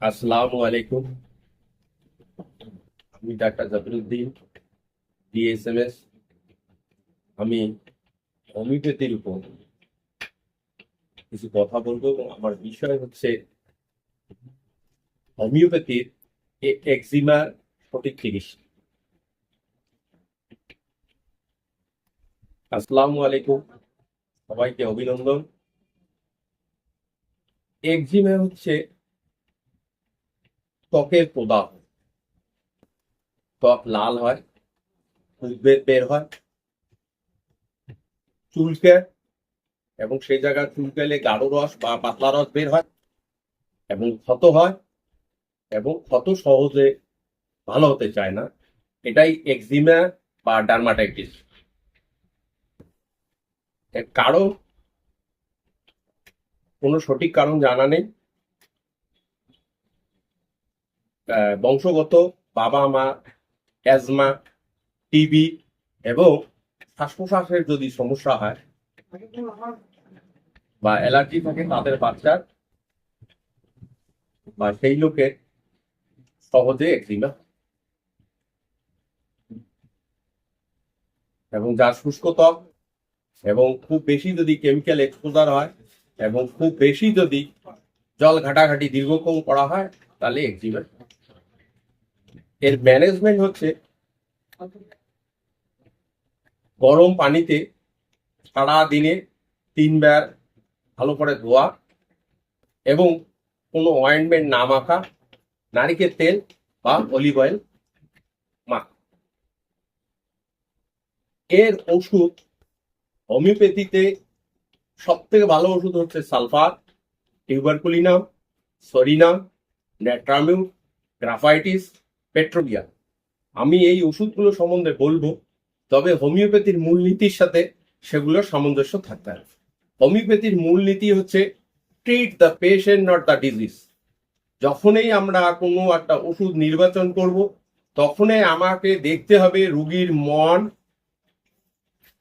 আসসালামু আলাইকুম। আমি ডাক্তার জাফরুদ্দিন ডিএসএমএস আমি হোমিওপ্যাথির উপর কিছু কথা বলব এবং আমার বিষয় হচ্ছে হোমিওপ্যাথির এ- একজিমার সঠিক চিকিৎসা। আসসালামু আলাইকুম। সবাইকে অভিনন্দন। একজিমা হচ্ছে ত্বকের প্রদাহ ত্বক লাল হয় উদ্বেগ বের হয়। চুলকে, এবং সেই জায়গায় চুলকালে গাঢ় রস বা পাতলা রস বের হয়, এবং ক্ষত হয়, এবং ক্ষত সহজে ভালো হতে চায় না। এটাই এক্সিমা বা ডার্মাটাইটিস কারণ, কোনো সঠিক কারণ জানা নেই। বংশগত বাবা মা অ্যাজমা টিবি এবং শ্বাস প্রশ্বাসের যদি সমস্যা হয় বা অ্যালার্জি থাকে তাদের বাচ্চার, বা সেই লোকের, সহজে একজিমা এবং যার শুষ্ক ত্বক এবং খুব বেশি যদি কেমিক্যাল এক্সপোজার হয় এবং খুব বেশি যদি জল ঘাটাঘাটি দীর্ঘক্ষণ করা হয়, তাহলে একজিমা এর ম্যানেজমেন্ট হচ্ছে গরম পানিতে সারা দিনে তিনবার ভালো করে ধোয়া এবং কোনো অয়েন্টমেন্ট না মাখা, নারিকেল তেল বা অলিভ অয়েল মাখা। এর ওষুধ হোমিওপ্যাথিতে সব থেকে ভালো ওষুধ হচ্ছে sulphur tuberculinum psorinum natrum mur graphites petroleum আমি এই ওষুধগুলো সম্বন্ধে বলব, তবে হোমিওপ্যাথির মূলনীতির সাথে সেগুলোর সামঞ্জস্য থাকতে হবে। হোমিওপ্যাথির মূলনীতি হচ্ছে treat the patient not the disease যখনই আমরা কোনো একটা ওষুধ নির্বাচন করব, তখনই আমাকে দেখতে হবে রুগীর মন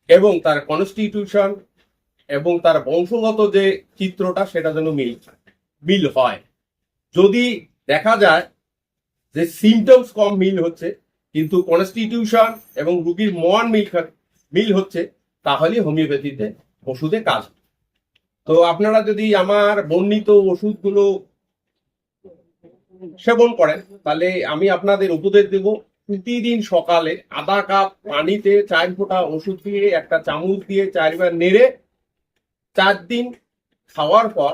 এবং তার কনস্টিটিউশন এবং তার বংশগত যে চিত্রটা, সেটা যেন মিল মিল হয়। যদি দেখা যায় যে সিমটমস কম মিল হচ্ছে, কিন্তু কনস্টিটিউশন এবং রুগীর মন মিল মিল হচ্ছে, তাহলে হোমিওপ্যাথিতে ওষুধে কাজ। তো আপনারা যদি আমার বর্ণিত ওষুধগুলো সেবন করেন, তাহলে আমি আপনাদের উপদেশ দেব, প্রতিদিন সকালে আধা কাপ পানিতে চার ফোঁটা ওষুধ দিয়ে, একটা চামচ দিয়ে চারবার নেড়ে চার দিন খাওয়ার পর,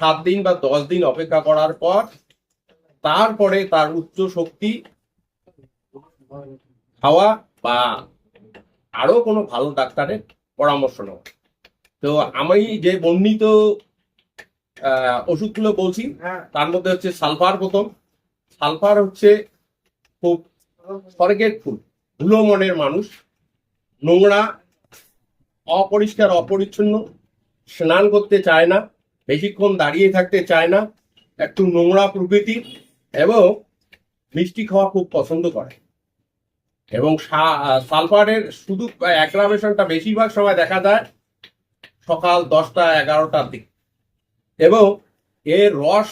সাত দিন বা দশ দিন অপেক্ষা করার পর তারপরে তার উচ্চ শক্তি খাওয়া বা আরও কোনো ভালো ডাক্তারের পরামর্শ নেওয়া। তো আমি যে বর্ণিত ওষুধগুলো বলছি তার মধ্যে হচ্ছে সালফার প্রথম। সালফার হচ্ছে খুব স্বর্গের ফুল ধুলো মনের মানুষ নোংরা অপরিষ্কার অপরিচ্ছন্ন স্নান করতে চায় না বেশিক্ষণ দাঁড়িয়ে থাকতে চায় না একটু নোংরা প্রকৃতির এবং মিষ্টি খাওয়া খুব পছন্দ করে। এবং সালফারের শুধু অ্যাগ্রাভেশনটা বেশিরভাগ সময় দেখা যায় সকাল দশটা এগারোটার দিক। এবং এর রস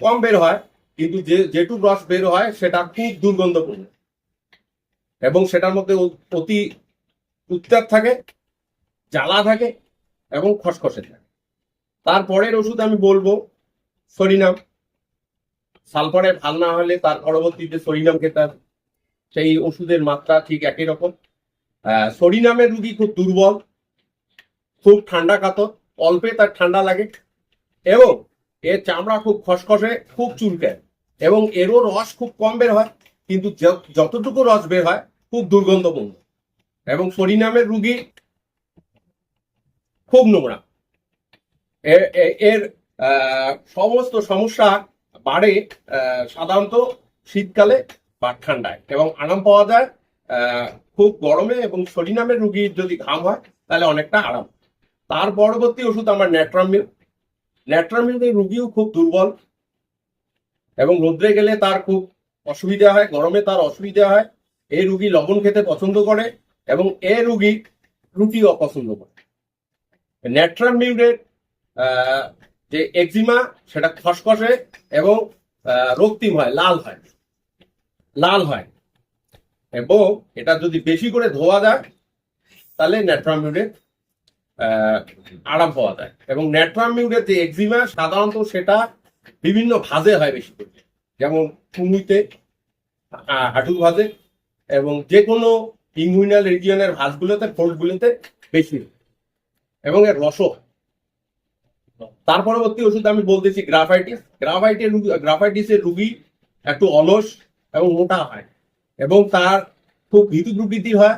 কম বের হয়, কিন্তু যে যেটুক রস বের হয়, সেটা খুব দুর্গন্ধপূর্ণ। এবং সেটার মধ্যে অতি উত্তাপ থাকে, জ্বালা থাকে এবং খসখসে থাকে। তারপরের ওষুধ আমি বলব সরিনাম। সালফারে ভালো না হলে তার পরবর্তীতে সরিনাম খেতে হবে সেই ওষুধের মাত্রা ঠিক একই রকম। সরিনামের রুগী খুব দুর্বল, খুব ঠান্ডা কাতর, অল্পে তার ঠান্ডা লাগে এবং এর চামড়া খুব খসখসে, খুব চুলকায় এবং এরও রস খুব কম বের হয়, কিন্তু যতটুকু রস বের হয়, খুব দুর্গন্ধপূর্ণ এবং সরিনামের রুগী খুব নোংরা। এর সমস্ত সমস্যা বাড়ে সাধারণত শীতকালে বা ঠান্ডায় এবং আরাম পাওয়া যায় খুব গরমে এবং সরিনামের রুগীর যদি ঘাম হয়, তাহলে অনেকটা আরাম। তার পরবর্তী ওষুধ আমার ন্যাট্রামিল ন্যাট্রামিলের রুগীও খুব দুর্বল এবং রোদ্রে গেলে তার খুব অসুবিধা হয়, গরমে তার অসুবিধা হয়। এই রুগী লবণ খেতে পছন্দ করে এবং এ রুগী রুটি অপছন্দ করে। ন্যাট্রামিলের যে এক্সিমা সেটা খসখসে এবং রক্তিম হয় লাল হয়। লাল হয়। এবং এটা যদি বেশি করে ধোয়া যায় তাহলে নেট্রামিউডের আরাম পাওয়া যায়। এবং নেট্রামিউডের যে এক্সিমা সাধারণত সেটা বিভিন্ন ভাজে হয় বেশি করে। যেমন কুমিতে আহ, হাঁটুর ভাজে এবং যে কোনো ইংগুইনাল রিজিয়নের ভাঁজগুলোতে ফোল্ডগুলোতে বেশি। এবং এর রসও। তার পরবর্তী ওষুধ আমি বলতেছি গ্রাফাইটিস গ্রাফাইটিস গ্রাফাইটের গ্রাফাইটিসের রুগী একটু অলস এবং মোটা হয় এবং তার খুব ভীতু প্রকৃতি হয়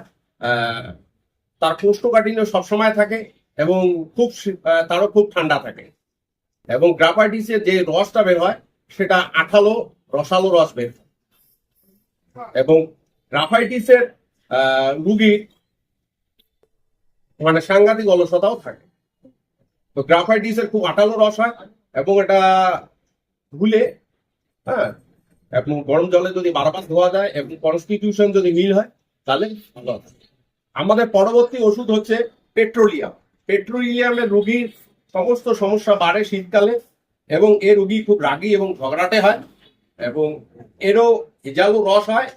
তার কোষ্ঠকাঠিন্য সবসময় থাকে এবং খুব তারও খুব ঠান্ডা থাকে এবং গ্রাফাইটিসের যে রসটা বের হয় সেটা আঠালো, রসালো রস বের হয়। এবং গ্রাফাইটিসের রুগীর মানে সাংঘাতিক অলসতাও থাকে তো গ্রাফাইটিসের খুব আঠালো রস হয় এবং এটা ধুলে হ্যাঁ এবং গরম জলে যদি বারবার ধোয়া যায় এবং কনস্টিটিউশন যদি মিল হয়, তাহলে ভালো আমাদের পরবর্তী ওষুধ হচ্ছে পেট্রোলিয়াম। পেট্রোলিয়ামের রুগীর সমস্ত সমস্যা বাড়ে শীতকালে এবং এ রুগী খুব রাগী এবং ঝগড়াটে হয় এবং এরও ভেজালো রস হয়।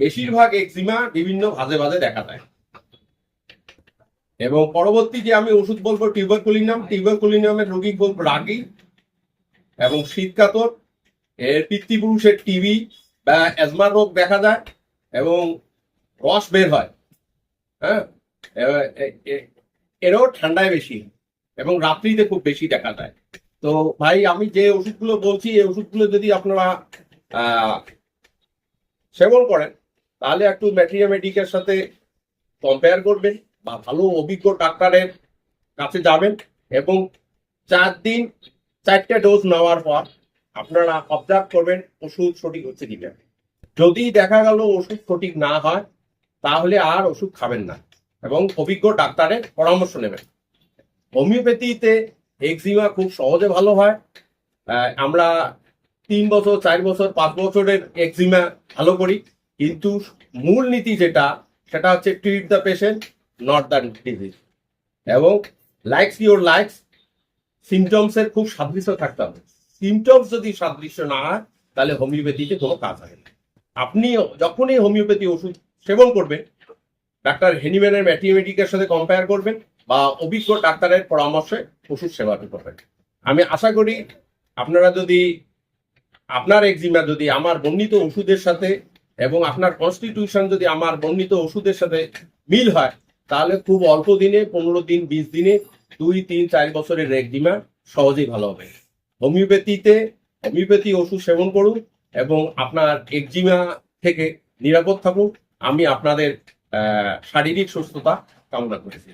বেশিরভাগ এক্সিমা বিভিন্ন ভাজে ভাজে দেখা যায়। এবং পরবর্তী যে আমি ওষুধ বলব টিউবারকুলিনাম টিউবারকুলিনামের রোগী খুব রাগী এবং শীতকাতর। এর পিতৃপুরুষের টিবি বা অ্যাজমা রোগ দেখা যায় এবং রস বের হয়। হ্যাঁ? এরও ঠান্ডায় বেশি এবং রাত্রিতে খুব বেশি দেখা যায়। তো ভাই, আমি যে ওষুধগুলো বলছি, এই ওষুধগুলো যদি আপনারা সেবন করেন, তাহলে একটু ম্যাট্রিয়ামেটিকের সাথে কম্পেয়ার করবেন। বা ভালো অভিজ্ঞ ডাক্তারের কাছে যাবেন এবং চার দিন, চারটে ডোজ নেওয়ার পর আপনারা অবজার্ভ করবেন ওষুধ সঠিক হচ্ছে কিনা। যদি দেখা গেল ওষুধ সঠিক না হয়, তাহলে আর ওষুধ খাবেন না এবং অভিজ্ঞ ডাক্তারের পরামর্শ নেবেন। হোমিওপ্যাথিতে এক্সিমা খুব সহজে ভালো হয়। আমরা তিন বছর, চার বছর, পাঁচ বছরের এক্সিমা ভালো করি। কিন্তু মূল নীতি যেটা, সেটা হচ্ছে treat the patient not the disease এবং লাইকস ইউর লাইকস সিমটমসের খুব সাদৃশ্য থাকতে হবে। সিমটমস যদি সাদৃশ্য না হয়, তাহলে হোমিওপ্যাথিতে কোনো কাজ হয় না। আপনি যখনই হোমিওপ্যাথি ওষুধ সেবন করবেন, ডাক্তার হেনিম্যানের ম্যাথমেটিকের সাথে কম্পেয়ার করবেন বা অভিজ্ঞ ডাক্তারের পরামর্শে ওষুধ সেবা করবেন। আমি আশা করি আপনারা যদি, আপনার এক্সিমা যদি আমার বর্ণিত ওষুধের সাথে এবং আপনার কনস্টিটিউশন যদি আমার বর্ণিত ওষুধের সাথে মিল হয় তাহলে খুব অল্প দিনে, পনেরো দিন, বিশ দিনে দুই, তিন, চার বছরের একজিমা সহজেই ভালো হবে। হোমিওপ্যাথিতে, হোমিওপ্যাথি ওষুধ সেবন করুন এবং আপনার একজিমা থেকে নিরাপদ থাকুন। আমি আপনাদের শারীরিক সুস্থতা কামনা করেছি।